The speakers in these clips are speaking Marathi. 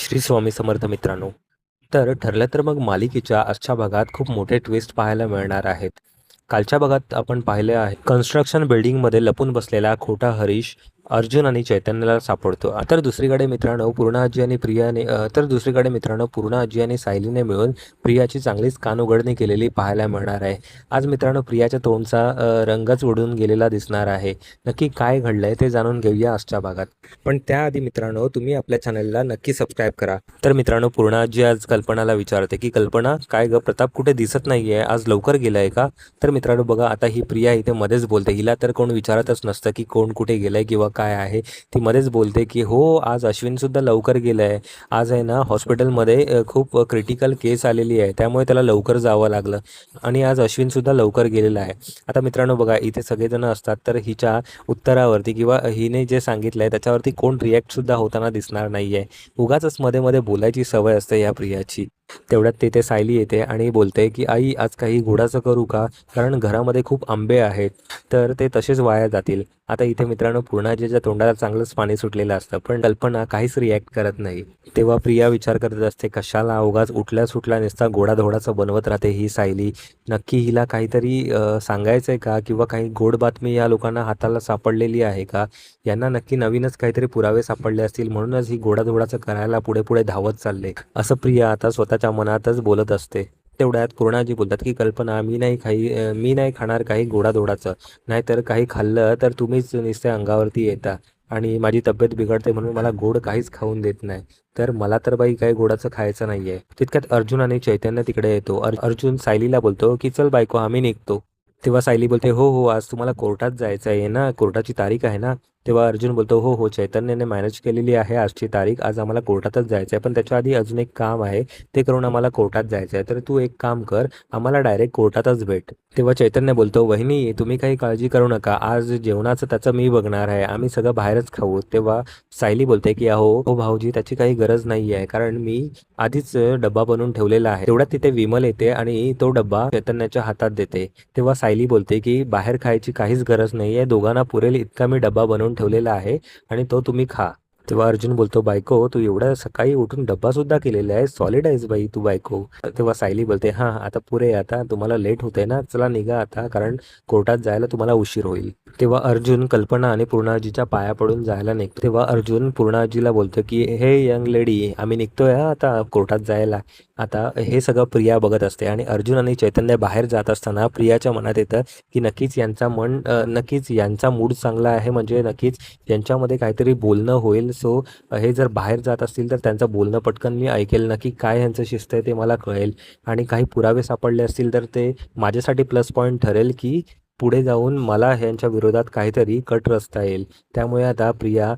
श्री स्वामी समर्थ मित्रांनो. तर ठरलं तर मग मालिकेच्या आजच्या भागात खूप मोठे ट्विस्ट पाहायला मिळणार आहेत. कालच्या भागात आपण पाहिले आहे कन्स्ट्रक्शन बिल्डिंगमध्ये लपून बसलेला खोटा हरीश अर्जुन आणि चैतन्याला सापडतो. तर दुसरीकडे मित्रांनो पूर्णा आजी आणि प्रियाने तर दुसरीकडे मित्रांनो पूर्णाजी आणि सायलीने मिळून प्रियाची चांगलीच कान उघडणी केलेली पाहायला मिळणार आहे. आज मित्रांनो प्रियाच्या तोंडचा रंगच उडून गेलेला दिसणार आहे. नक्की काय घडलंय ते जाणून घेऊया आजच्या भागात. पण त्याआधी मित्रांनो तुम्ही आपल्या चॅनलला नक्की सबस्क्राईब करा. तर मित्रांनो पूर्णाजी आज कल्पनाला विचारते की कल्पना काय ग? प्रताप कुठे दिसत नाहीये? आज लवकर गेलाय का? तर मित्रांनो बघा आता ही प्रिया इथे मध्येच बोलते. हिला तर कोण विचारतच नसतं की कोण कुठे गेलंय किंवा काय आहे? ती मध्येच बोलते की हो आज अश्विन सुद्धा लवकर गेलाय. आज आहे ना हॉस्पिटलमध्ये खूप क्रिटिकल केस आलेली आहे. त्यामुळे त्याला लवकर जावं लागलं. आणि आज अश्विन सुद्धा लवकर गेलेला आहे. आता मित्रांनो बघा इथे सगळेजण असतात तर हिच्या उत्तरावरती किंवा हिने जे सांगितलंय त्याच्यावरती कोण रिॲक्ट सुद्धा होताना दिसणार नाहीये. उगाच मध्ये मध्ये बोलायची सवय असते या प्रियाची. तेवढ्यात तिथे सायली येते आणि बोलते की आई आज काही घोडाचं करू का? कारण घरामध्ये खूप आंबे आहेत. तर ते तसेच वाया जातील. आता इथे मित्रांनो पूर्णाजीच्या तोंडाला चांगलंच पाणी सुटलेलं असतं पण कल्पना काहीच रिॲक्ट करत नाही. तेव्हा प्रिया विचार करत असते कशाला अवघाच उठल्या सुटल्या नुसता गोडाधोडाचं बनवत राहते ही सायली? नक्की हिला काहीतरी सांगायचं सांगायचंय का? किंवा काही गोड बातमी या लोकांना हाताला सापडलेली आहे का? यांना नक्की नवीनच काहीतरी पुरावे सापडले असतील म्हणूनच ही गोडाधोडाचं करायला पुढे पुढे धावत चालले. असं प्रिया आता स्वतःच्या मनातच बोलत असते. तेवढ्यात पूर्णाजी बोलतात की कल्पना मी नाही खाई मी नाही खाणार काही गोडाधोडाचं. नाहीतर काही खाल्लं तर तुम्हीच नुसते अंगावरती येता. आणि माझी तब्येत बिघडते म्हणून मला गोड काहीच खाऊन देत नाही. तर मला तर बाई काही गोडाचं खायचं नाहीये. तितक्यात अर्जुन आणि चैतन्य तिकडे येतो. अर्जुन सायलीला बोलतो की चल बायको आम्ही निघतो. तेव्हा सायली बोलते हो हो आज तुम्हाला कोर्टात जायचं आहे ना? कोर्टाची तारीख आहे ना? तेव्हा अर्जुन बोलतो हो हो चैतन्याने मॅनेज केलेली आहे आजची तारीख. आज आम्हाला कोर्टातच जायचं आहे पण त्याच्या आधी अजून एक काम आहे. ते करून आम्हाला कोर्टात जायचं आहे तर तू एक काम कर आम्हाला डायरेक्ट कोर्टातच भेट. तेव्हा चैतन्य बोलतो वहिनी तुम्ही काही काळजी करू नका. आज जेवणाचं त्याचं मी बघणार आहे. आम्ही सगळं बाहेरच खाऊ. तेव्हा सायली बोलते की अहो हो भाऊजी त्याची काही गरज नाही आहे कारण मी आधीच डब्बा बनवून ठेवलेला आहे. तेवढ्यात तिथे विमल येते आणि तो डब्बा चैतन्याच्या हातात देते. तेव्हा सायली बोलते की बाहेर खायची काहीच गरज नाही आहे दोघांना पुरेल इतका मी डब्बा बनवून ठेवलेला आहे आणि तो तुम्ही खा. तेव्हा अर्जुन बोलतो बायको तू एवढ्या सकाळी उठून डब्बा सुद्धा केलेला आहे. सॉलिड आहेस बाई तू बायको. तेव्हा सायली बोलते हां आता पुरे आता तुम्हाला लेट होते ना. चला निघा आता कारण कोर्टात जायला तुम्हाला उशीर होईल. तेव्हा अर्जुन कल्पना आणि पूर्णाजीच्या पाया पडून जायला निघतो. तेव्हा अर्जुन पूर्णाजीला बोलतो की हे यंग लेडी आम्ही निघतोय आता कोर्टात जायला. आता हे सगळं प्रिया बघत असते आणि अर्जुन आणि चैतन्य बाहेर जात असताना प्रियाच्या मनात येतं की नक्कीच यांचा मन नक्कीच यांचा मूड चांगला आहे. म्हणजे नक्कीच यांच्यामध्ये काहीतरी बोलणं होईल. सो हे जर बाहेर जात असतील तर त्यांचं बोलणं पटकन मी ऐकेल. नक्की काय यांचं शिस्त आहे ते मला कळेल. आणि काही पुरावे सापडले असतील तर ते माझ्यासाठी प्लस पॉईंट ठरेल की पुढे जाऊन मला ह्यांच्या विरोधात काहीतरी कट रचता येईल. त्यामुळे आता प्रिया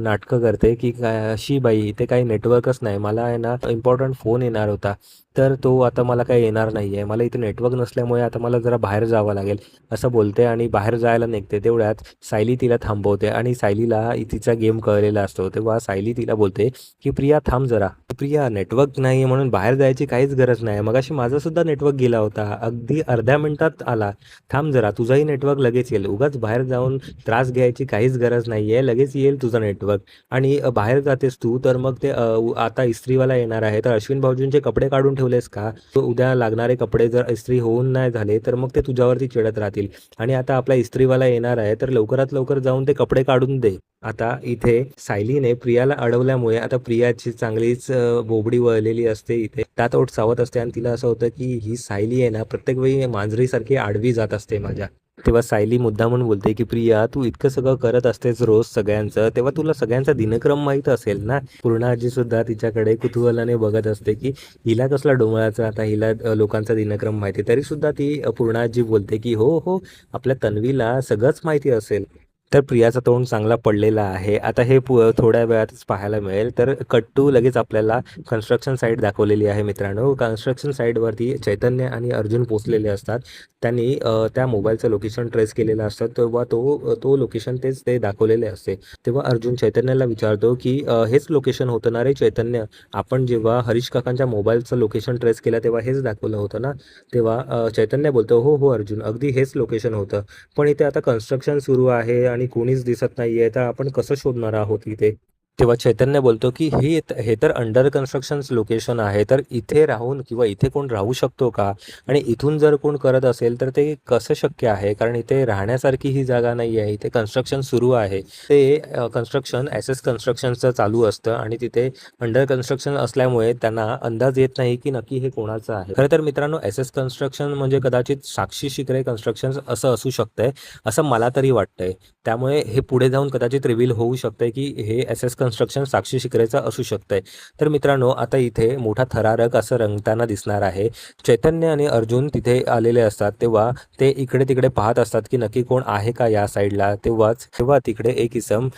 नाटकं करते की काय बाई इथे काही नेटवर्कच नाही. मला आहे ना इम्पॉर्टंट फोन येणार होता. तर तो आता मला काही येणार नाही आहे मला इथे नेटवर्क नसल्यामुळे आता मला जरा बाहेर जावं लागेल असं बोलते आणि बाहेर जायला निघते. तेवढ्यात सायली तिला थांबवते आणि सायलीला तिचा गेम कळलेला असतो. तेव्हा सायली तिला बोलते की प्रिया थांब जरा. प्रिया नेटवर्क नाही आहे म्हणून बाहेर जायची काहीच गरज नाही मगाशी अशी माझासुद्धा नेटवर्क गेला होता. अगदी अर्ध्या मिनिटात आला. थांब जरा. तुझाही नेटवर्क लगेच येईल. उगाच बाहेर जाऊन त्रास घ्यायची काहीच गरज नाही आहे लगेच येईल तुझं नेटवर्क आणि बाहेर जातेस तू तर मग ते आता इस्त्रीवाला येणार आहे. तर अश्विन भाऊजींचे कपडे काढून ठेवलेस का? तो उद्या लागणारे कपडे जर इस्त्री होऊन नाही झाले तर मग ते तुझ्यावरती चिडत राहतील. आणि आता आपला इस्त्रीवाला येणार आहे तर लवकरात लवकर जाऊन ते कपडे काढून दे. आता इथे सायलीने प्रियाला अडवल्यामुळे आता प्रियाची चांगलीच बोबडी वळलेली असते इथे. त्यात ओठ सावत असते आणि तिला असं होतं की ही सायली आहे ना प्रत्येक वेळी मांजरीसारखी आडवी जात असते माझ्या. तेव्हा सायली मुद्दा म्हणून बोलते की प्रिया तू इतकं सगळं करत असतेस रोज सगळ्यांचं तेव्हा तुला सगळ्यांचा दिनक्रम माहीत असेल ना? पूर्ण आजी सुद्धा तिच्याकडे कुतूहलाने बघत असते की हिला कसला डोंगळाचा आता हिला लोकांचा दिनक्रम माहिती तरी सुद्धा ती पूर्णाजी बोलते की हो हो आपल्या तन्वीला सगळंच माहिती असेल. तर प्रियाचा तोंड चांगला पडलेला आहे. आता हे पु थोड्या वेळातच पाहायला मिळेल. तर कट्टू लगेच आपल्याला कन्स्ट्रक्शन साईट दाखवलेली आहे मित्रांनो. कन्स्ट्रक्शन साईटवरती चैतन्य आणि अर्जुन पोचलेले असतात. त्यांनी त्या मोबाईलचं लोकेशन ट्रेस केलेलं असतं. तेव्हा तो तो लोकेशन तेच ते दाखवलेले असते. तेव्हा अर्जुन चैतन्याला विचारतो की हेच लोकेशन होतं ना रे चैतन्य? आपण जेव्हा हरीश काकांच्या मोबाईलचं लोकेशन ट्रेस केलं तेव्हा हेच दाखवलं होतं ना? तेव्हा चैतन्य बोलतो हो हो अर्जुन अगदी हेच लोकेशन होतं. पण इथे आता कन्स्ट्रक्शन सुरू आहे आणि कोणीच दिसत नाहीये तर आपण कसं शोधणार आहोत इथे? तेव्हा चैतन्य बोलतो की हे हे तर अंडर कन्स्ट्रक्शन लोकेशन आहे तर इथे राहून किंवा इथे कोण राहू शकतो का? आणि इथून जर कोण करत असेल तर ते कसं शक्य आहे? कारण इथे राहण्यासारखी ही जागा नाही आहे इथे कन्स्ट्रक्शन सुरू आहे. ते कन्स्ट्रक्शन एस एस कन्स्ट्रक्शनचं चालू असतं आणि तिथे अंडर कन्स्ट्रक्शन असल्यामुळे त्यांना अंदाज येत नाही की नक्की हे कोणाचं आहे. खरं तर मित्रांनो एस एस कन्स्ट्रक्शन म्हणजे कदाचित साक्षी शिकरे कन्स्ट्रक्शन असं असू शकतंय असं मला तरी वाटतंय. त्यामुळे हे पुढे जाऊन कदाचित रिव्हील होऊ शकतंय की हे एस एस कन्स्ट्रक्शन साक्षी शिकरेचा असू शकतंय. तर मित्रांनो आता इथे मोठा थरारक असं रंगताना दिसणार आहे. चैतन्य आणि अर्जुन तिथे आलेले असतात. तेव्हा ते इकडे तिकडे पाहत असतात की नक्की कोण आहे का या साईडला. तेव्हाच तेव्हा तिकडे एक इसम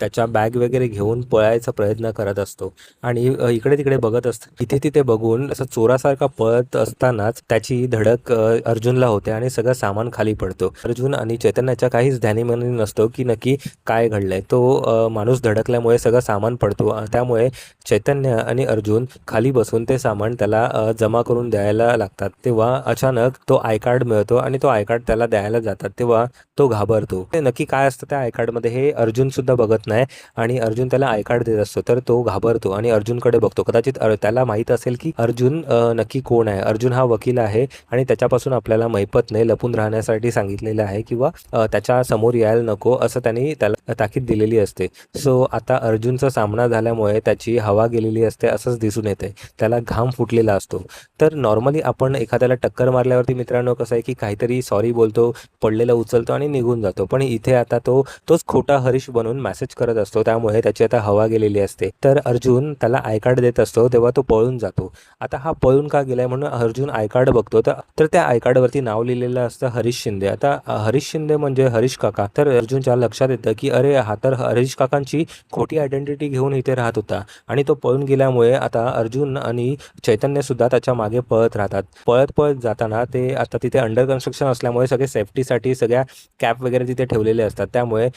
त्याच्या बॅग वगैरे घेऊन पळायचा प्रयत्न करत असतो. आणि इकडे तिकडे बघत असतो इथे तिथे बघून असं चोरासारखा पळत असतानाच त्याची धडक अर्जुनला होते आणि सगळं सामान खाली पडतो. अर्जुन आणि चैतन्याच्या काहीच ध्यानीमनी नसतो की नक्की काय घडलंय. तो माणूस धडकल्यामुळे सगळं सामान पडतो. त्यामुळे चैतन्य आणि अर्जुन खाली बसून ते सामान त्याला जमा करून द्यायला लागतात. तेव्हा अचानक तो आय कार्ड मिळतो आणि तो आय कार्ड त्याला द्यायला जातात. तेव्हा तो घाबरतो. ते नक्की काय असतं त्या आय कार्डमध्ये हे अर्जुन सुद्धा बघत नाही आणि अर्जुन त्याला आय कार्ड देत असतो. तर तो घाबरतो आणि अर्जुनकडे बघतो. कदाचित त्याला माहीत असेल की अर्जुन नक्की कोण आहे? अर्जुन हा वकील आहे आणि त्याच्यापासून आपल्याला मैपतने लपून राहण्यासाठी सांगितलेलं आहे किंवा त्याच्यासमोर यायला नको असं त्यांनी त्याला ताकीद दिलेली असते. सो आता अर्जुन अर्जुनचा सामना झाल्यामुळे त्याची हवा गेलेली असते असंच दिसून येते. त्याला घाम फुटलेला असतो. तर नॉर्मली आपण एखाद्याला टक्कर मारल्यावरती मित्रांनो कसं आहे की काहीतरी सॉरी बोलतो पडलेलं उचलतो आणि निघून जातो. पण इथे आता तो तोच खोटा हरीश बनून मेसेज करत असतो. त्यामुळे त्याची आता हवा गेलेली असते. तर अर्जुन त्याला आय कार्ड देत असतो तेव्हा तो पळून जातो. आता हा पळून का गेलाय म्हणून अर्जुन आय कार्ड बघतो. तर तर त्या आय कार्डवरती नाव लिहिलेलं असतं हरीश शिंदे. आता हरीश शिंदे म्हणजे हरीश काका. तर अर्जुनच्या लक्षात येतं की अरे हा तर हरीश काकांची खोटी आयडेंटिटी घेऊन इथे राहत होता. आणि तो पळून गेल्यामुळे आता अर्जुन आणि चैतन्य सुद्धा त्याच्यामागे पळत राहतात. पळत पळत जाताना ते आता तिथे अंडर कन्स्ट्रक्शन असल्यामुळे सगळे सेफ्टीसाठी सगळ्या कॅप वगैरे तिथे ठेवलेले असतात. त्यामुळे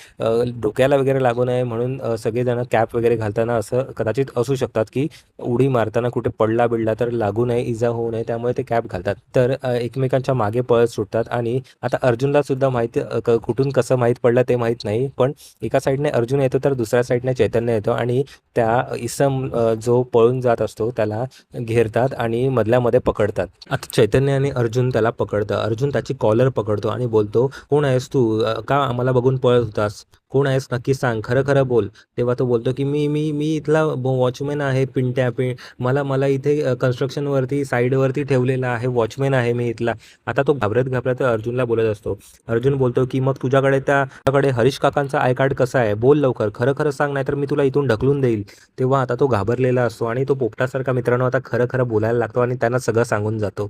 डोक्याला वगैरे लागू नये म्हणून सगळेजण कॅप वगैरे घालताना असं कदाचित असू शकतात की उडी मारताना कुठे पडला बिडला तर लागू नये इजा होऊ नये त्यामुळे ते कॅप घालतात. तर एकमेकांच्या मागे पळत सुटतात आणि आता अर्जुनला सुद्धा माहिती क- कुठून कसं माहीत पडलं ते माहीत नाही. पण एका साईडने अर्जुन येतो तर दुसऱ्या साईडने चैतन्य येतो आणि त्या इसम जो पळून जात असतो त्याला घेरतात आणि मधल्यामध्ये पकडतात. आता चैतन्य आणि अर्जुन त्याला पकडतं. अर्जुन त्याची कॉलर पकडतो आणि बोलतो कोण आहेस तू? का आम्हाला बघून पळत होतास? कोण आहेस? नक्की सांग. खरं खरं बोल. तेव्हा तो बोलतो की मी मी मी इथला वॉचमॅन आहे पिंट्या पिंट मला मला इथे कन्स्ट्रक्शनवरती साईडवरती ठेवलेला आहे वॉचमॅन आहे मी इथला. आता तो घाबरत घाबरत अर्जुनला बोलत असतो. अर्जुन बोलतो की मग तुझ्याकडे त्या तुझ्याकडे हरीश काकांचा आय कार्ड कसा आहे? बोल लवकर. खरं खरं सांग नाहीतर मी तुला इथून ढकलून देईल. तेव्हा आता तो घाबरलेला असतो आणि तो पोपटासारखा मित्रांनो आता खरं खरं बोलायला लागतो आणि त्यांना सगळं सांगून जातो.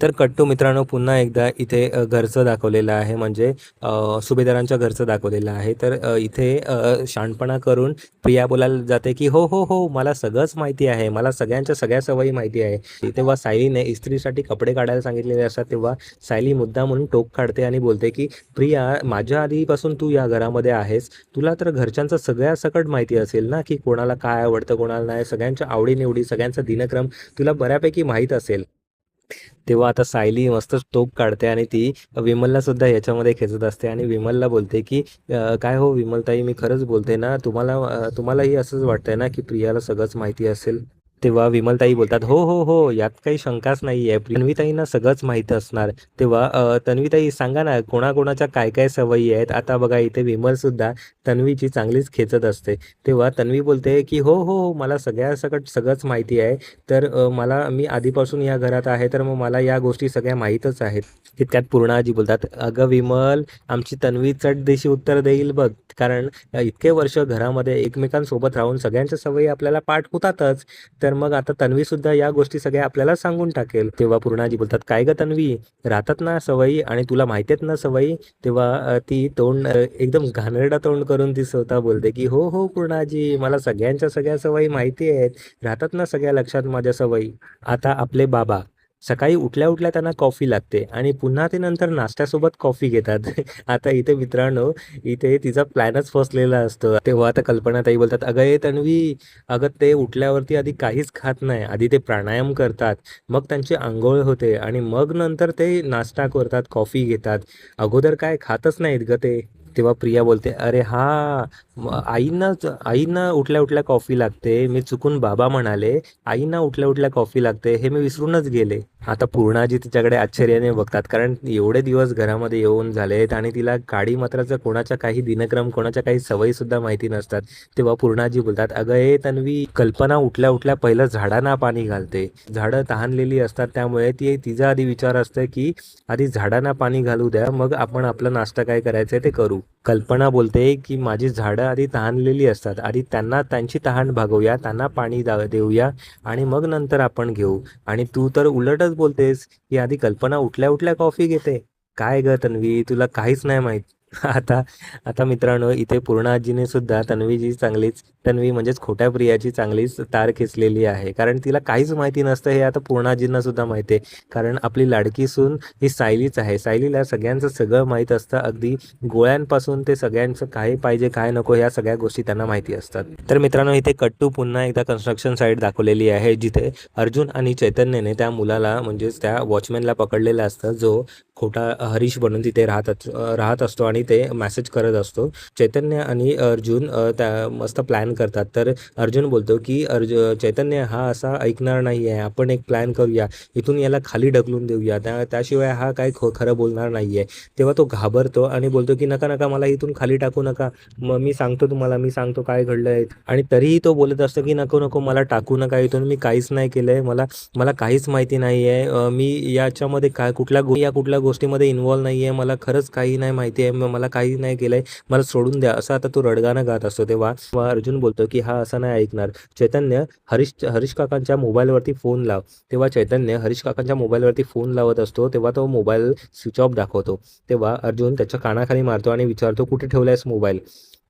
तर कट्टू मित्रांनो पुन्हा एकदा इथे घरचं दाखवलेलं आहे. म्हणजे सुभेदारांच्या घरचं दाखवलेलं आहे. तर इथे शहाणपणा करून प्रिया बोलायला जाते की हो हो हो मला सगळंच माहिती आहे. मला सगळ्यांच्या सगळ्या सवयी माहिती आहे. तेव्हा सायलीने इस्त्रीसाठी कपडे काढायला सांगितलेले असतात. तेव्हा सायली मुद्दा म्हणून टोक काढते आणि बोलते की प्रिया माझ्या आधीपासून तू या घरामध्ये आहेस. तुला तर घरच्यांचं सगळ्या सकट माहिती असेल ना की कोणाला काय आवडतं कोणाला नाही. सगळ्यांच्या आवडीनिवडी सगळ्यांचा दिनक्रम तुला बऱ्यापैकी माहीत असेल. तेव्हा आता सायली मस्त टोक काढते आणि ती विमलला सुद्धा याच्यामध्ये खेचत असते आणि विमलला बोलते की काय हो विमलताई मी खरंच बोलते ना तुम्हाला तुम्हालाही असंच वाटतंय ना की प्रियाला सगळंच माहिती असेल? तेव्हा विमलताई बोलतात हो हो हो यात काही शंकाच नाही आहे तन्वीताईंना सगळंच माहीत असणार. तेव्हा तन्वीताई सांगा ना कोणाकोणाच्या काय काय सवयी आहेत? आता बघा इथे विमल सुद्धा तन्वीची चांगलीच खेचत असते. तेव्हा तन्वी बोलते की हो हो हो मला सगळ्या सकट सगळंच माहिती आहे. तर मला मी आधीपासून या घरात आहे तर मग मला या गोष्टी सगळ्या माहीतच आहेत. तितक्यात पूर्णाजी बोलतात अगं विमल आमची तन्वी चटदेशी उत्तर देईल बघ. कारण इतके वर्ष घरामध्ये एकमेकांसोबत राहून सगळ्यांच्या सवयी आपल्याला पाठ होतातच. तर तर मग आता तन्वी सुद्धा या गोष्टी सगळ्या आपल्याला सांगून टाकेल. तेव्हा पूर्णाजी बोलतात काय ग तन्वी? राहतात ना सवयी आणि तुला माहिती आहेत ना सवयी? तेव्हा ती तोंड एकदम घाणेरडा तोंड करून ती स्वतः बोलते की हो हो पूर्णाजी मला सगळ्यांच्या सगळ्या सवयी माहिती आहेत. राहतात ना सगळ्या लक्षात माझ्या सवयी. आता आपले बाबा सकाळी उठल्या उठल्या त्यांना कॉफी लागते आणि पुन्हा ते नंतर नाश्त्यासोबत कॉफी घेतात. आता इथे मित्रांनो इथे तिचा प्लॅनच फसलेला असतो. तेव्हा आता कल्पनाताई बोलतात अगं हे तन्वी अगं ते उठल्यावरती आधी काहीच खात नाही. आधी ते प्राणायाम करतात. मग त्यांची आंघोळ होते आणि मग नंतर ते नाश्ता करतात कॉफी घेतात. अगोदर काय खातच नाहीत ग ते. तेव्हा प्रिया बोलते अरे हा आईंना आईंना उठल्या उठल्या कॉफी लागते. मी चुकून बाबा म्हणाले आईंना उठल्या उठल्या कॉफी लागते. हे मी विसरूनच गेले. आता पूर्णाजी तिच्याकडे आश्चर्याने बघतात कारण एवढे दिवस घरामध्ये येऊन झालेत आणि तिला काडी मात्राचं कोणाच्या काही दिनक्रम कोणाच्या काही सवयी सुद्धा माहिती नसतात. तेव्हा पूर्णाजी बोलतात अगं ए तन्वी कल्पना उठल्या उठल्या पहिलं झाडांना पाणी घालते. झाडं तहानलेली असतात त्यामुळे ती तिचा आधी विचार असतं की आधी झाडांना पाणी घालू द्या मग आपण आपलं नाश्ता काय करायचंय ते करू. कल्पना बोलते की माझी झाडं आधी तहानलेली असतात. आधी त्यांना त्यांची तहान भागवूया त्यांना पाणी दा- देऊया आणि मग नंतर आपण घेऊ. आणि तू तर उलटच बोलतेस की आधी कल्पना उठल्या उठल्या कॉफी घेते. काय ग तन्वी तुला काहीच नाही माहीत. आता आता मित्रांनो इथे पूर्ण आजीने सुद्धा तन्वीची चांगलीच तन्वी म्हणजेच खोट्या प्रियाची चांगलीच तार खेचलेली आहे. कारण तिला काहीच माहिती नसतं हे आता पूर्णाजींना सुद्धा माहिती आहे. कारण आपली लाडकी सून ही सायलीच आहे. सायलीला सगळ्यांचं सगळं माहीत असतं. अगदी गोळ्यांपासून ते सगळ्यांचं काय पाहिजे काय नको ह्या सगळ्या गोष्टी त्यांना माहिती असतात. तर मित्रांनो इथे कट्टू पुन्हा एकदा कन्स्ट्रक्शन साईट दाखवलेली आहे जिथे अर्जुन आणि चैतन्यने त्या मुलाला म्हणजेच त्या वॉचमॅनला पकडलेलं असतं जो खोटा हरीश बनून तिथे राहत राहत असतो आणि ते मेसेज करत असतो. चैतन्य आणि अर्जुन त्या मस्त प्लॅन करतात. तर अर्जुन बोलतो की अर्ज चैतन्य हा असा ऐकणार नाही आहे आपण एक प्लॅन करूया. इथून याला खाली ढकलून देऊया. त्या त्याशिवाय हा काय खो खरं बोलणार नाही आहे तेव्हा तो घाबरतो आणि बोलतो की नका नका मला इथून खाली टाकू नका. मग मी सांगतो तुम्हाला मी सांगतो काय घडलं आहे आणि तरीही तो बोलत असतो की नको नको मला टाकू नका इथून. मी काहीच नाही केलं आहे मला मला काहीच माहिती नाही आहे मी याच्यामध्ये काय कुठल्या गो या कुठल्या गोष्टीमध्ये इन्व्हॉल्व नाही आहे मला खरंच काही नाही माहिती आहे मला काही नाही केलंय मला सोडून द्या. असं आता तो रडगाणं गात असतो तेव्हा. तेव्हा अर्जुन बोलतो की हा असं नाही ऐकणार. चैतन्य हरीश हरीश काकांच्या मोबाईलवरती फोन लाव. तेव्हा चैतन्य हरीश काकांच्या मोबाईलवरती फोन लावत असतो तेव्हा तो मोबाईल स्विच ऑफ दाखवतो. तेव्हा अर्जुन त्याच्या कानाखाली मारतो आणि विचारतो कुठे ठेवलायस मोबाईल?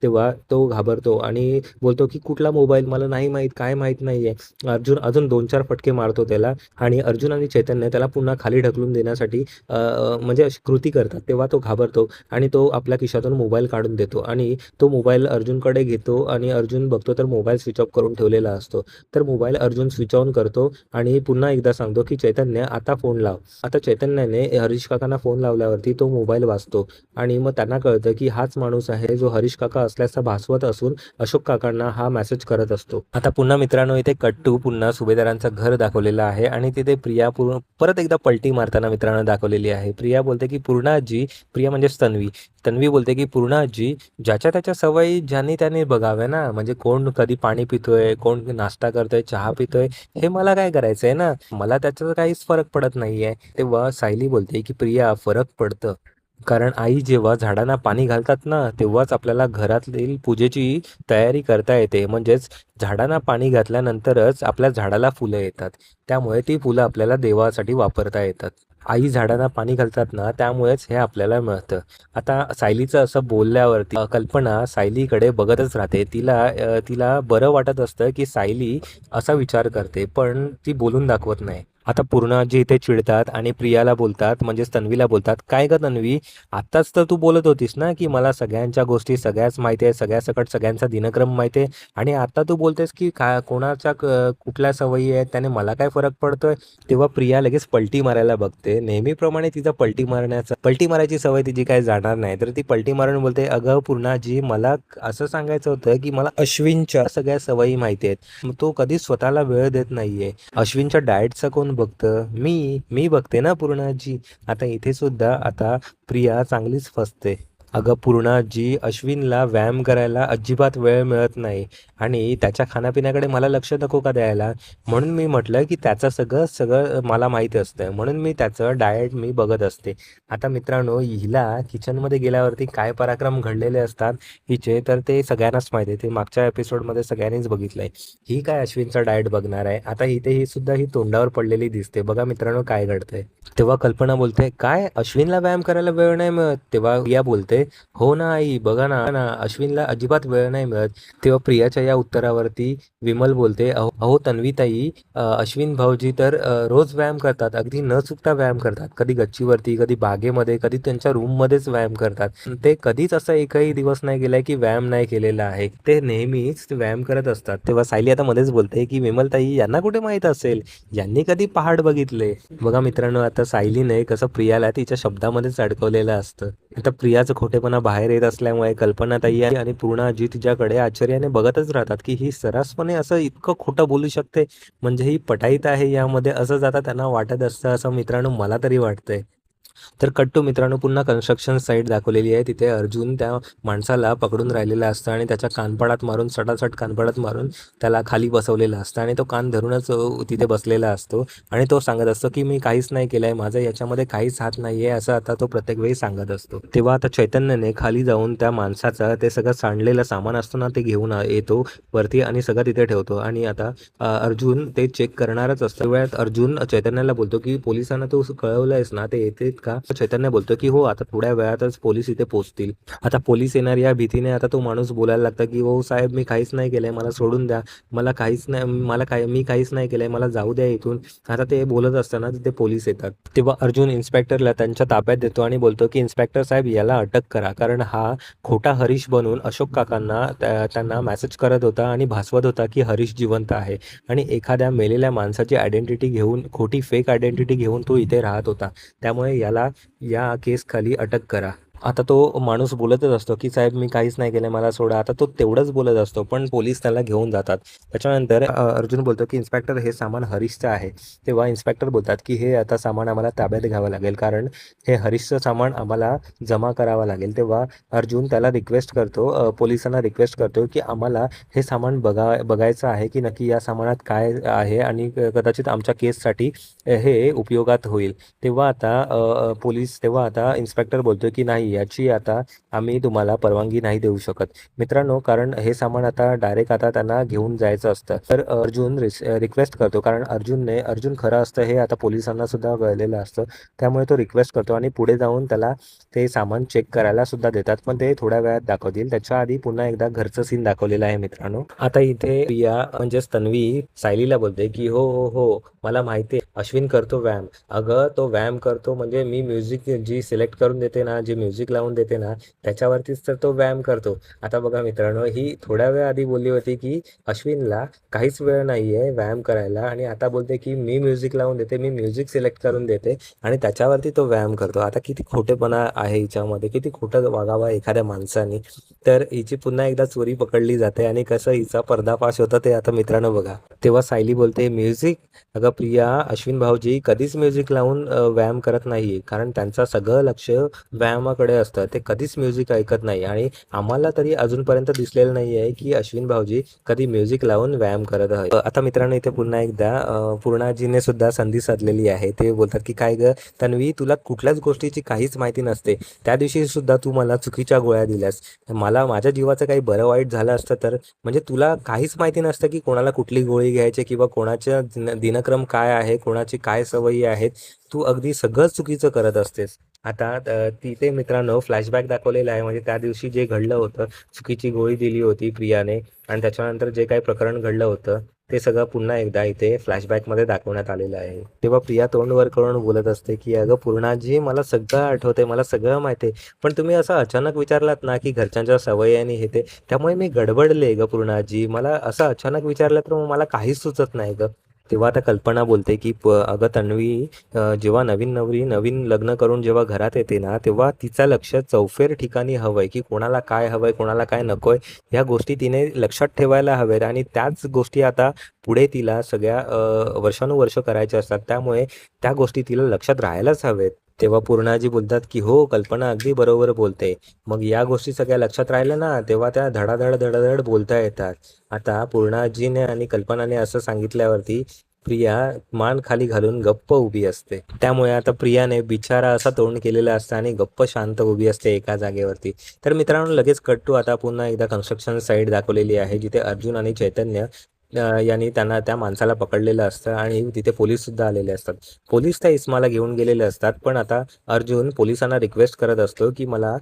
तेव्हा तो घाबरतो आणि बोलतो की कुठला मोबाईल? मला नाही माहीत काय माहीत नाही आहे अर्जुन अजून दोन चार फटके मारतो त्याला आणि अर्जुन आणि चैतन्य त्याला पुन्हा खाली ढकलून देण्यासाठी म्हणजे अशी कृती करतात. तेव्हा तो घाबरतो आणि तो आपल्या खिशातून मोबाईल काढून देतो आणि तो मोबाईल अर्जुनकडे घेतो आणि अर्जुन बघतो तर मोबाईल स्विच ऑफ करून ठेवलेला असतो. तर मोबाईल अर्जुन स्विच ऑन करतो आणि पुन्हा एकदा सांगतो की चैतन्य आता फोन लाव. आता चैतन्याने हरीश काकांना फोन लावल्यावरती तो मोबाईल वाचतो आणि मग त्यांना कळतं की हाच माणूस आहे जो हरीश काका असल्याचं भासवत असून अशोक काकांना हा मेसेज करत असतो. आता पुन्हा मित्रांनो इथे कट्टू पुन्हा सुभेदारांचं घर दाखवलेलं आहे आणि तिथे प्रिया पूर्ण परत एकदा पलटी मारताना मित्रांनो दाखवलेली आहे. प्रिया बोलते की पूर्णाजी प्रिया म्हणजे तन्वी. तन्वी बोलते की पूर्णाजी ज्याच्या त्याच्या सवयी ज्यांनी त्यांनी बघाव्या ना म्हणजे कोण कधी पाणी पितोय कोण नाश्ता करतोय चहा पितोय हे मला काय करायचंय ना? मला त्याचा काहीच फरक पडत नाहीये. तेव्हा सायली बोलते की प्रिया फरक पडतं. कारण आई जेव्हा झाडांना पाणी घालतात ना तेव्हाच आपल्याला घरातील पूजेची तयारी करता येते. म्हणजेच झाडांना पाणी घातल्यानंतरच आपल्या झाडाला फुलं येतात. त्यामुळे ती फुलं आपल्याला देवासाठी वापरता येतात. आई झाडांना पाणी घालतात ना त्यामुळेच हे आपल्याला मिळतं. आता सायलीचं असं बोलल्यावरती अ, कल्पना सायलीकडे बघतच राहते. तिला तिला बरं वाटत असतं की सायली असा विचार करते पण ती बोलून दाखवत नाही. आता पूर्णाजी इथे चिडतात आणि प्रियाला बोलतात म्हणजेच तन्वीला बोलतात काय का तन्वी? आत्ताच तर तू बोलत होतीस ना की मला सगळ्यांच्या गोष्टी सगळ्याच माहिती आहे सगळ्या सकट सगळ्यांचा दिनक्रम माहिती आहे आणि आता तू बोलतेस की का कोणाच्या क- कुठल्या सवयी आहेत त्याने मला काय फरक पडतोय? तेव्हा प्रिया लगेच पलटी मारायला बघते. नेहमीप्रमाणे तिचा पलटी मारण्याचा पलटी मारायची सवय तिची काय जाणार नाही. तर ती पलटी मारून बोलते अगं पूर्णाजी मला असं सांगायचं होतं की मला अश्विनच्या सगळ्या सवयी माहिती आहेत. तो कधीच स्वतःला वेळ देत नाहीये. अश्विनच्या डाएटचा कोण बघतं. मी मी बघते ना पूर्णाजी. आता इथे सुद्धा आता प्रिया चांगलीच फसते. अगं पूर्णाजी अश्विनला व्यायाम करायला अजिबात वेळ मिळत नाही आणि त्याच्या खाण्यापिण्याकडे मला लक्ष नको का द्यायला? म्हणून मी म्हटलं की त्याचं सगळं सगळं मला माहिती असतं. म्हणून मी त्याचं डाएट मी बघत असते. आता मित्रांनो हिला किचनमध्ये गेल्यावरती काय पराक्रम घडलेले असतात हिचे तर ते सगळ्यांनाच माहिती आहे. ते मागच्या एपिसोडमध्ये सगळ्यांनीच बघितलंय. ही काय अश्विनचा डाएट बघणार आहे? आता इथे ही सुद्धा ही तोंडावर पडलेली दिसते. बघा मित्रांनो काय घडतंय. तेव्हा कल्पना बोलते काय? अश्विनला व्यायाम करायला वेळ नाही मिळत. तेव्हा या बोलते हो ना आई बघा ना ना अश्विनला अजिबात वेळ नाही मिळत. तेव्हा प्रियाच्या या उत्तरावरती विमल बोलते अहो तन्वीताई अश्विन भाऊजी तर रोज व्यायाम करतात. अगदी न चुकता व्यायाम करतात. कधी गच्चीवरती कधी बागेमध्ये कधी त्यांच्या रूममध्येच व्यायाम करतात. ते कधीच असा एकही दिवस नाही गेलाय की व्यायाम नाही केलेला आहे. ते नेहमीच व्यायाम करत असतात. तेव्हा सायली आता मध्येच बोलते की विमलताई यांना कुठे माहीत असेल? यांनी कधी पहाड बघितले? बघा मित्रांनो आता सायलीने कसं प्रियाला तिच्या शब्दामध्येच अडकवलेलं असतं. आता प्रियाचं खोटेपणा बाहेर येत असल्यामुळे कल्पनाताई आणि आणि पूर्णाजी तिच्याकडे आश्चर्याने बघतच राहतात की ही सरसपणे असं इतकं खोटं बोलू शकते म्हणजे ही पटाईत आहे यामध्ये असंच आता त्यांना वाटत असतं असं मित्रांनो मला तरी वाटतंय. तर कट्टू मित्रांनो पुन्हा कन्स्ट्रक्शन साईट दाखवलेली आहे. तिथे अर्जुन त्या माणसाला पकडून राहिलेला असतं आणि त्याच्या कानपडात मारून सटासट कानपडात मारून त्याला खाली बसवलेला असतं आणि तो कान धरूनच तिथे बसलेला असतो आणि तो सांगत असतो की मी काहीच नाही केलंय माझा याच्यामध्ये काहीच हात नाही आहे असं आता तो प्रत्येक वेळी सांगत असतो. तेव्हा आता चैतन्यने खाली जाऊन त्या माणसाचं ते सगळं सांडलेलं सामान असतो ना ते घेऊन येतो वरती आणि सगळं तिथे ठेवतो आणि आता अर्जुन ते चेक करणारच असतो. वेळात अर्जुन चैतन्याला बोलतो की पोलिसांना तू आहेस ना ते येते का? चैतन्य बोलतो की हो आता थोड्या वेळातच पोलीस इथे पोहोचतील आता पोलीस येणार या भीतीने आता तो माणूस बोलायला लागता की हो साहेब मी काहीच नाही केलंय मला सोडून द्या. मला काहीच नाही मला काय मी काहीच नाही केलंय मला जाऊ द्या इथून. आता ते बोलत असताना तिथे पोलीस येतात. तेव्हा अर्जुन इन्स्पेक्टरला त्यांच्या ताब्यात देतो आणि बोलतो की इन्स्पेक्टर साहेब याला अटक करा. कारण हा खोटा हरीश बनून अशोक काकांना त्यांना मेसेज करत होता आणि भासवत होता की हरीश जिवंत आहे. आणि एखाद्या मेलेल्या माणसाची आयडेंटिटी घेऊन खोटी फेक आयडेंटिटी घेऊन तो इथे राहत होता. त्यामुळे याला या केस खाली अटक करा. आता तो माणूस बोलतच असतो की साहेब मी काहीच नाही केलं मला सोडा. आता तो तेवढंच बोलत असतो पण पोलीस त्याला घेऊन जातात. त्याच्यानंतर अर्जुन बोलतो की इन्स्पेक्टर हे सामान हरीशचं आहे. तेव्हा इन्स्पेक्टर बोलतात की हे आता सामान आम्हाला ताब्यात घ्यावं लागेल कारण हे हरीशचं सामान आम्हाला जमा करावं लागेल. तेव्हा अर्जुन त्याला रिक्वेस्ट करतो पोलिसांना रिक्वेस्ट करतो की आम्हाला हे सामान बघा बघायचं आहे की नक्की या सामानात काय आहे आणि क- कदाचित आमच्या केससाठी हे उपयोगात होईल. तेव्हा आता पोलीस तेव्हा आता इन्स्पेक्टर बोलतो की नाही याची आता आम्ही तुम्हाला परवानगी नाही देऊ शकत. मित्रांनो कारण हे सामान आता डायरेक्ट आता त्यांना घेऊन जायचं असतं. तर अर्जुन रिक्वेस्ट करतो. कारण अर्जुनने अर्जुन खरं असतं हे आता पोलिसांना सुद्धा कळलेलं असतं. त्यामुळे तो रिक्वेस्ट करतो आणि पुढे जाऊन त्याला ते सामान चेक करायला सुद्धा देतात. पण ते थोड्या वेळात दाखवतील. त्याच्या आधी पुन्हा एकदा घरचं सीन दाखवलेलं आहे मित्रांनो. आता इथे प्रिया म्हणजेच तन्वी सायलीला बोलते की हो हो हो मला माहिती आहे. अश्विन करतो व्यायाम. अगं तो व्यायाम करतो म्हणजे मी म्युझिक जी सिलेक्ट करून देते ना जी म्युझिक लावून देते ना त्याच्यावरतीच तर तो व्यायाम करतो. आता बघा मित्रांनो ही थोड्या वेळ आधी बोलली होती की अश्विनला काहीच वेळ नाही आहे व्यायाम करायला आणि आता बोलते की मी म्युझिक लावून देते मी म्युझिक सिलेक्ट करून देते आणि त्याच्यावरती तो व्यायाम करतो. आता किती खोटेपणा आहे हिच्यामध्ये किती खोटं वागावं एखाद्या माणसाने. तर हिची पुन्हा एकदा चोरी पकडली जाते आणि कसं हिचा पर्दाफाश होता ते आता मित्रांनो बघा. तेव्हा सायली बोलते म्युझिक? अगं प्रिया अश्विन भाऊजी कधीच म्युझिक लावून व्यायाम करत नाही कारण त्यांचा सगळं लक्ष व्यायामाकडे असतं ते कधीच म्युझिक ऐकत नाही. आणि आम्हाला तरी अजूनपर्यंत दिसलेलं नाही आहे की अश्विन भाऊजी कधी म्युझिक लावून व्यायाम करत आहे आता मित्रांनो इथे पुन्हा एकदा पूर्णाजीने सुद्धा संधी साधलेली आहे. ते बोलतात की काय ग तन्वी तुला कुठल्याच गोष्टीची काहीच माहिती नसते. त्या दिवशी सुद्धा तू मला चुकीच्या गोळ्या दिल्यास. मला माझ्या जीवाचं काही बरं वाईट झालं असतं तर म्हणजे तुला काहीच माहिती नसतं की कोणाला कुठली गोळी घ्यायची किंवा कोणाच्या दिनक्रम काय आहे कोणाची काय सवयी आहेत. तू अगदी सगळं चुकीचं करत असतेस. आता तिथे मित्रांनो फ्लॅशबॅक दाखवलेला आहे. म्हणजे त्या दिवशी जे घडलं होतं चुकीची गोळी दिली होती प्रियाने. आणि त्याच्यानंतर जे काही प्रकरण घडलं होतं ते सगळं पुन्हा एकदा इथे फ्लॅशबॅकमध्ये दाखवण्यात आलेलं आहे. तेव्हा प्रिया तोंड वर करून बोलत असते की अगं पूर्णाजी मला सगळं आठवते मला सगळं माहिती आहे पण तुम्ही असं अचानक विचारलात ना की घरच्यांच्या सवयी आणि हे ते त्यामुळे मी गडबडले ग पूर्णाजी. मला असं अचानक विचारलं तर मला काहीच सुचत नाही ग. तेव्हा आता कल्पना बोलते की प अगं तन्वी जेव्हा नवीन नवरी नवीन लग्न करून जेव्हा घरात येते ना तेव्हा तिचं लक्ष चौफेर ठिकाणी हवंय की कोणाला काय हवंय कोणाला काय नकोय ह्या गोष्टी तिने लक्षात ठेवायला हव्यात आणि त्याच गोष्टी आता पुढे तिला सगळ्या वर्षानुवर्ष करायच्या असतात. त्यामुळे त्या गोष्टी तिला लक्षात राहायलाच हवेत तेव्हा पूर्णाजी बोलतात की हो कल्पना अगदी बरोबर बोलते. मग या गोष्टी सगळ्या लक्षात राहिल्या ना तेव्हा त्या धडाधड धडाधड बोलता येतात. आता पूर्णाजीने आणि कल्पनाने असं सांगितल्यावरती प्रिया मान खाली घालून गप्प उभी असते. त्यामुळे आता प्रियाने बिचारा असा तोंड केलेला असतं आणि गप्प शांत उभी असते एका जागेवरती. तर मित्रांनो लगेच कट्टू आता पुन्हा एकदा कन्स्ट्रक्शन साईट दाखवलेली आहे जिथे अर्जुन आणि चैतन्य यांनी त्यांना त्या माणसाला पकडलेलं असतं आणि तिथे पोलीस सुद्धा आलेले असतात. पोलीस त्या इस्माला घेऊन गेलेले असतात पण आता अर्जुन पोलिसांना रिक्वेस्ट करत असतो की मला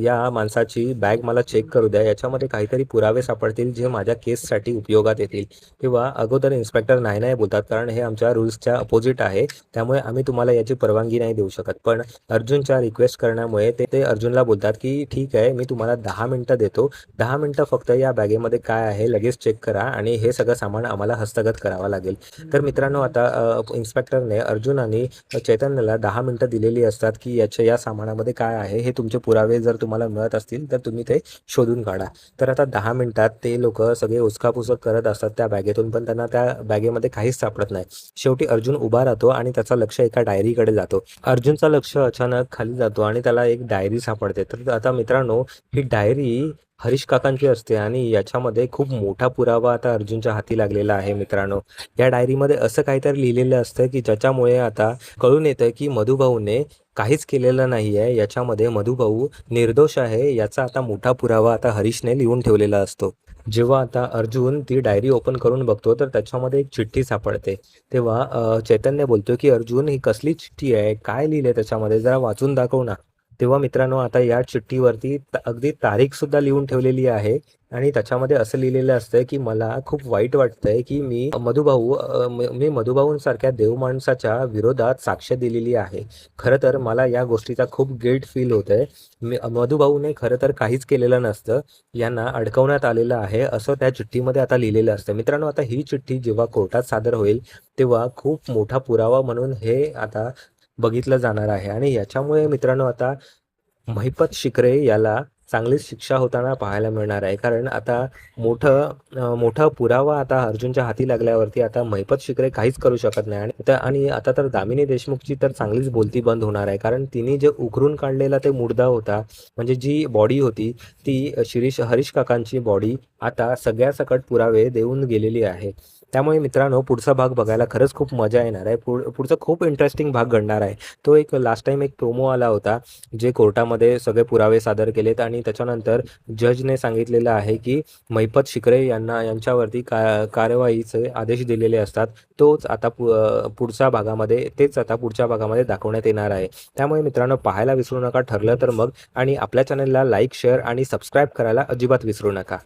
या माणसाची बॅग मला चेक करू द्या याच्यामध्ये काहीतरी पुरावे सापडतील जे माझ्या केससाठी उपयोगात येतील. किंवा अगोदर इन्स्पेक्टर नाही नाही बोलतात कारण हे आमच्या रूल्सच्या अपोजिट आहे त्यामुळे आम्ही तुम्हाला याची परवानगी नाही देऊ शकत. पण अर्जुनच्या रिक्वेस्ट करण्यामुळे ते ते अर्जुनला बोलतात की ठीक आहे मी तुम्हाला दहा मिनटं देतो. दहा मिनटं फक्त या बॅगेमध्ये काय आहे लगेच चेक करा आणि हे सगळं सामान आम्हाला हस्तगत करावं लागेल. तर मित्रांनो आता इन्स्पेक्टरने अर्जुन आणि चैतन्यला दहा मिनटं दिलेली असतात की याच्या या सामानामध्ये काय आहे हे तुमचे पुरावे जर तुम्हाला मिळत असतील तर तुम्ही ते शोधून काढा. तर आता दहा मिनिटात ते लोक सगळे उचकापुचक करत असतात त्या बॅगेतून पण त्यांना त्या बॅगेमध्ये काहीच सापडत नाही. शेवटी अर्जुन उभा राहतो आणि त्याचा लक्ष एका डायरीकडे जातो. अर्जुनचं लक्ष अचानक खाली जातो आणि त्याला एक डायरी सापडते. तर आता मित्रांनो ही डायरी हरीश काकांची असते आणि याच्यामध्ये खूप मोठा पुरावा आता अर्जुनच्या हाती लागलेला आहे मित्रांनो. या डायरीमध्ये असं काहीतरी लिहिलेलं असतं की ज्याच्यामुळे आता कळून येतं की मधुभाऊने काहीच केलेलं नाही आहे याच्यामध्ये मधुभाऊ निर्दोष आहे याचा आता मोठा पुरावा आता हरीशने लिहून ठेवलेला असतो. जेव्हा आता अर्जुन ती डायरी ओपन करून बघतो तर त्याच्यामध्ये एक चिठ्ठी सापडते. तेव्हा चैतन्य बोलतो की अर्जुन ही कसली चिठ्ठी आहे? काय लिहिलंय त्याच्यामध्ये? जरा वाचून दाखव ना. तेव्हा मित्रांनो आता या चिठ्ठीवरती अगदी तारीख सुद्धा लिहून ठेवलेली आहे. आणि त्याच्यामध्ये असं लिहिलेलं असतं की मला खूप वाईट वाटतंय की मी मधुभाऊ मी मधुभाऊंसारख्या देव माणसाच्या विरोधात साक्ष दिलेली आहे. खरं तर मला या गोष्टीचा खूप गिल्ट फील होत आहे मधुभाऊने खरं तर काहीच केलेलं नसतं. यांना अडकवण्यात आलेलं आहे असं त्या चिठ्ठीमध्ये आता लिहिलेलं असतं. मित्रांनो आता ही चिठ्ठी जेव्हा कोर्टात सादर होईल तेव्हा खूप मोठा पुरावा म्हणून हे आता बघितलं जाणार आहे. आणि याच्यामुळे मित्रांनो आता महिपत शिकरे याला चांगलीच शिक्षा होताना पाहायला मिळणार आहे. कारण आता मोठं मोठा पुरावा आता अर्जुनच्या हाती लागल्यावरती आता महिपत शिकरे काहीच करू शकत नाही. आणि आणि आता तर दामिनी देशमुखची तर चांगलीच बोलती बंद होणार आहे. कारण तिने जे उकरून काढलेला ते मुर्दा होता म्हणजे जी बॉडी होती ती शिरीष हरीश काकांची बॉडी आता सगळ्या सकट पुरावे देऊन गेलेली आहे. त्यामुळे मित्रांनो पुढचा भाग बघायला खरंच खूप मजा येणार आहे. पुढ पुढचा खूप इंटरेस्टिंग भाग घडणार आहे. तो एक लास्ट टाइम एक प्रोमो आला होता जे कोर्टामध्ये सगळे पुरावे सादर केलेत आणि त्याच्यानंतर जजने सांगितलेलं आहे की मैपत शिकरे यांना यांच्यावरती का कार्यवाहीचे आदेश दिलेले असतात. तोच आता पु पुढच्या भागामध्ये तेच आता पुढच्या भागामध्ये दाखवण्यात येणार आहे. त्यामुळे मित्रांनो पाहायला विसरू नका ठरलं तर मग. आणि आपल्या चॅनलला लाईक शेअर आणि सबस्क्राईब करायला अजिबात विसरू नका.